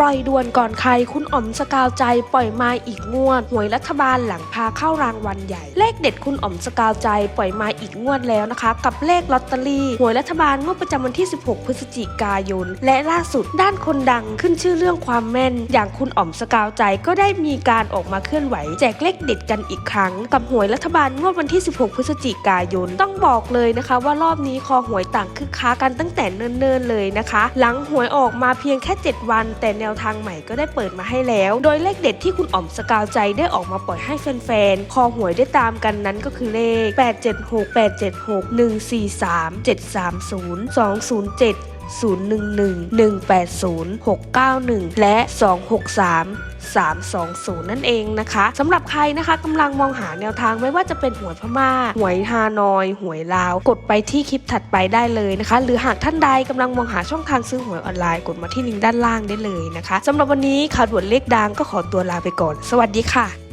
ปล่อยด่วนก่อนใครคุณอ๋อมสกาวใจปล่อยมาอีกงวด หวยรัฐบาลหลังพาเข้ารางวัลใหญ่ เลขเด็ดคุณอ๋อมสกาวใจปล่อยมาอีกงวดแล้วนะคะ กับเลขลอตเตอรี่หวยรัฐบาลงวดประจำวันที่ 16 พฤศจิกายน และล่าสุดด้านคนดังขึ้นชื่อเรื่องความแม่น อย่างคุณอ๋อมสกาวใจก็ได้มีการออกมาเคลื่อนไหว แจกเลขเด็ดกันอีกครั้ง กับหวยรัฐบาลงวดวันที่ 16 พฤศจิกายนต้องบอกเลยนะคะ ว่ารอบนี้คอหวยต่างคึกคักกันตั้งแต่เนิ่นๆเลยนะคะ หลังหวยออกมาเพียงแค่ 7 วันแต่แนวทางใหม่ก็ได้เปิดมาให้แล้ว โดยเลขเด็ดที่คุณอ๋อมสกาวใจได้ออกมาปล่อยให้แฟนๆ คอหวยได้ตามกันนั้นก็คือเลข 876 876 143 730 207 011 180 691 และ 263 320 นั่นเองนะคะสำหรับใครนะคะกำลังมองหาแนวทางไม่ว่าจะเป็นหวยพม่า หวยฮานอย หวยลาว กดไปที่คลิปถัดไปได้เลยนะคะ หรือหากท่านใดกำลังมองหาช่องทางซื้อหวยออนไลน์กดมาที่ลิงก์ด้านล่างได้เลยนะคะสำหรับวันนี้ข่าวด่วนเลขดังก็ขอตัวลาไปก่อน สวัสดีค่ะ